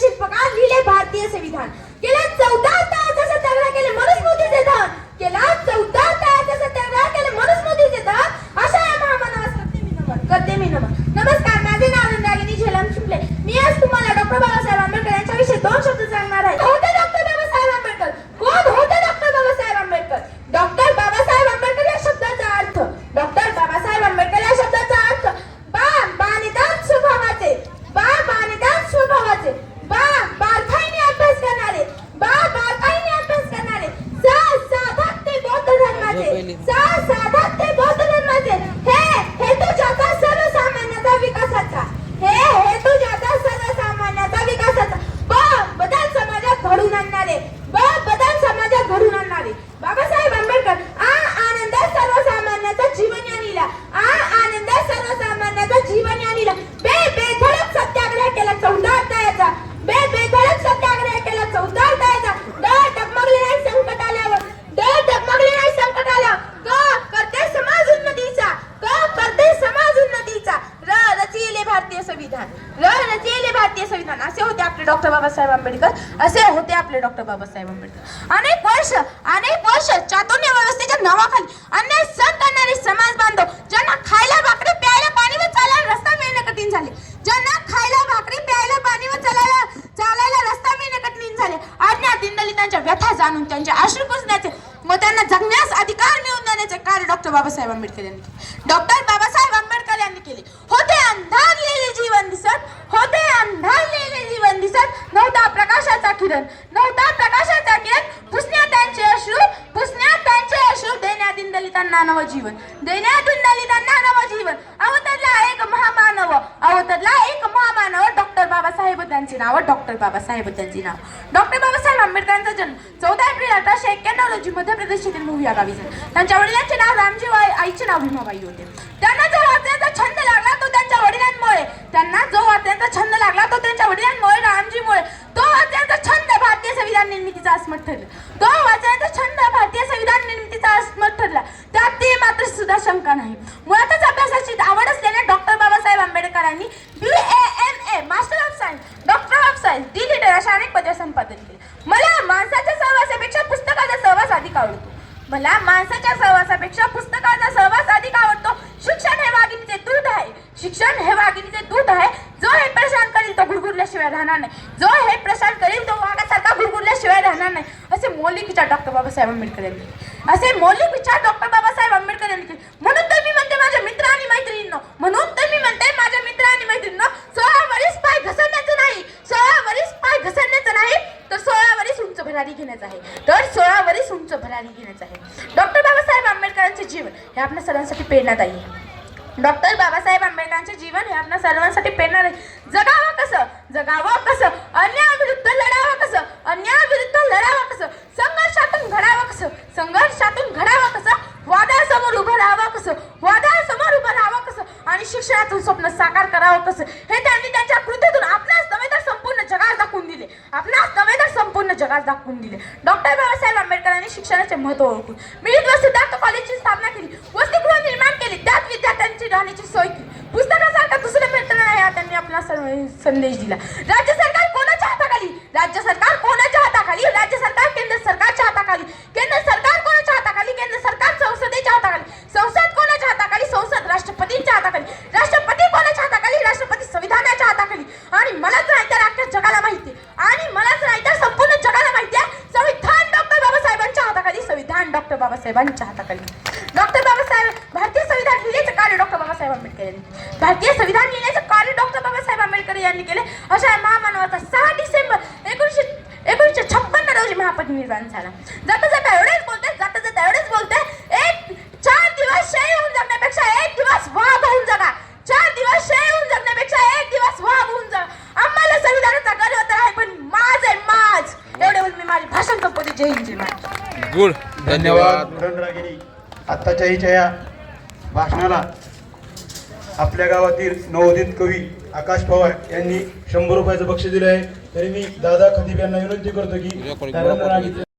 शिल्पकार लिहिले भारतीय संविधान. गेल्या चौदा तास असं तगडा केलं मनस्मृती केला चौदा लिखाण असे होते आपले डॉक्टर बाबासाहेब आंबेडकर. असे होते आपले डॉक्टर बाबासाहेब आंबेडकर. अनेक वर्ष अनेक वर्ष चातुर्य व्यवस्थेच्या नावाखाली अन्याय संत करणारे समाज बांधव ज्यांना खायला भाकरी प्यायला पाणी व चालायला रस्ता मिळणे कठीण झाले. ज्यांना खायला भाकरी प्यायला पाणी व चालायला चालायला रस्ता मिळणे कठीण झाले. अज्ञा दिनदलितांच्या व्यथा जाणून त्यांचे आश्रू पुसण्याचे व त्यांना जगण्यास अधिकार मिळवून देण्याचे कार्य डॉक्टर बाबासाहेब आंबेडकर यांनी केले. डॉक्टर बाबासाहेब आंबेडकर यांनी केले. होते अंधारलेले जीवन दिसत होते अंधारलेले जीवन दिसत नव्हता प्रकाशाचा किरण नव्हता प्रकाशाचा किरण पुसण्यात त्यांचे अश्रू पुसण्यात त्यांचे अश्रू देण्यात दलितांना नव जीवन. देण्यात दलितांना नव जीवन. अवतरला एक महामानव अवतरला एक महामानव. डॉक्टर बाबासाहेब त्यांचे नाव डॉक्टर बाबासाहेब त्यांचे नाव. डॉक्टर बाबासाहेब आंबेडकरांचा जन्म चौदा एप्रिल अठराशे एक्क्याण्णव रोजी मध्य प्रदेशातील मूळ या गावी झाला. त्यांच्या वडिलांचे नाव रामजी व आईचे नाव भीमाबाई होते. त्यांना जर वाचण्याचा छंद लागला तो त्यांच्या वडिलांमुळे त्यांना जो वाचण्याचा छंद लागला तो त्यांच्या वडिलांमुळे रामजीमुळे तो वाचण्याचा छंद भारतीय संविधान निर्मितीचा अस्मत ठरला तो वाचण्याचा छंद भारतीय संविधान निर्मितीचा अस्मत ठरला त्यात ते मात्र सुद्धा शंका नाही मुळातच अभ्यासाची आवड असलेल्या डॉक्टर बाबासाहेब आंबेडकरांनी B A M A master of science doctor of science D पत्र संपादन केले. मला माणसाच्या सहवासापेक्षा पुस्तकाचा सहवास अधिक आवडतो. मला माणसाच्या सहवासापेक्षा पुस्तकाचा सहवास अधिक आवडतो. शिक्षण हे वाघिणीचे दूध आहे. शिक्षण हे वाघिणीचे दूध आहे. जो हे प्रशांत करील तो गुरगुरल्याशिवाय राहणार नाही. जो हे प्रशांत करील तो वाघासारखा गुरगुरल्याशिवाय राहणार नाही. असे मौलिक विचार डॉक्टर बाबासाहेब आंबेडकर यांनी असे मौलिक विचार डॉक्टर बाबासाहेब आंबेडकर यांनी केले. म्हणून तर मी म्हणते माझ्या मित्र आणि मैत्रिणींनो म्हणून तर मी म्हणते माझ्या मित्र आणि मैत्रिणींनो सोळा वरीस पाय घसरण्याचं नाही सोळा वरीस पाय घसरण्याचं नाही तर सोळा वरीस उंच भरारी घेण्याचं आहे. तर सोळा वरीस उंच भरारी घेण्याचं आहे. डॉक्टर बाबासाहेब आंबेडकरांचे जीवन हे आपल्या सर्वांसाठी प्रेरणादायी आहे. डॉक्टर बाबासाहेब आंबेडकरांचे जीवन हे आपल्या सर्वांसाठी प्रेरणा जगावं कसं? जगावं कसं? अन्यायाविरुद्ध लढावं कसं? अन्यायाविरुद्ध लढावं कसं? संघर्षातून घडावं कसं? संघर्षातून घडावं कसं? वादासमोर उभं राहावं कसं? वादासमोर उभं राहावं कसं? आणि शिक्षणातून स्वप्न साकार करावं कसं? हे त्यांनी त्यांच्या कृतीतून आपणास नव्हे तर संपूर्ण जगात दाखवून दिले आपणास नव्हे तर संपूर्ण जगात दाखवून दिले. डॉक्टर बाबासाहेब आंबेडकरांनी शिक्षणाचे महत्त्व ओळखून मिळत व सिद्धार्थ कॉलेजची स्थापना केली वसतिगृह निर्माण केली त्यात विद्यार्थ्यांची राहण्याची सोय केली. पुस्तकासारखा दुसरं मिळतं नाही हा त्यांनी आपला संदेश दिला. राज्य सरकार कोणाच्या हाताखाली? राज्य सरकार कोणाच्या हाताखाली? राज्य सरकार केंद्र सरकारच्या हाताखाली? केंद्र सरकार कोणाच्या हाताखाली? केंद्र सरकार संसदेच्या हाताखाली? संसद कोणाच्या हाताखाली? संसद राष्ट्रपतींच्या हाताखाली राष्ट्रपती कोणाच्या हाताखाली राष्ट्रपती संविधानाच्या हाताखाली आणि मलाच नाही तर अख्ख्या जगाला माहिती आहे. आणि मलाच नाही तर संपूर्ण जगाला माहिती आहे संविधान डॉक्टर बाबासाहेबांच्या हाताखाली संविधान डॉक्टर बाबासाहेबांच्या हाताखाली. डॉक्टर बाबासाहेब भारतीय संविधान लिहिण्याचं कार्य डॉक्टर बाबासाहेब आंबेडकर यांनी भारतीय संविधान लिहिण्याचं कार्य डॉक्टर बाबासाहेब आंबेडकर यांनी केले. अशा महामानवाचा सहा डिसेंबर एकोणीसशे एकोणीसशे छप्पन्न रोजी महापरिनिर्वाण झाला. जाता जाता एवढेच बोलते जाता जाता एवढेच बोलते एक चार दिवस शय होऊन जगण्यापेक्षा एक दिवस वाघ होऊन जगा. चार दिवस शेळी होऊन जगण्यापेक्षा एक दिवस वाघ होऊन जगा. आम्हाला संविधानाचा गर्व तर आहे पण माझ आहे माझ. एवढे बोलून मी माझे भाषण संपवते. जय हिंद जय गुड. धन्यवाद. आत्ताच्या हिच्या या भाषणाला आपल्या गावातील नवोदित कवी आकाश पवार यांनी शंभर रुपयाचं बक्षीस दिलं आहे. तरी मी दादा खदीप यांना विनंती करतो की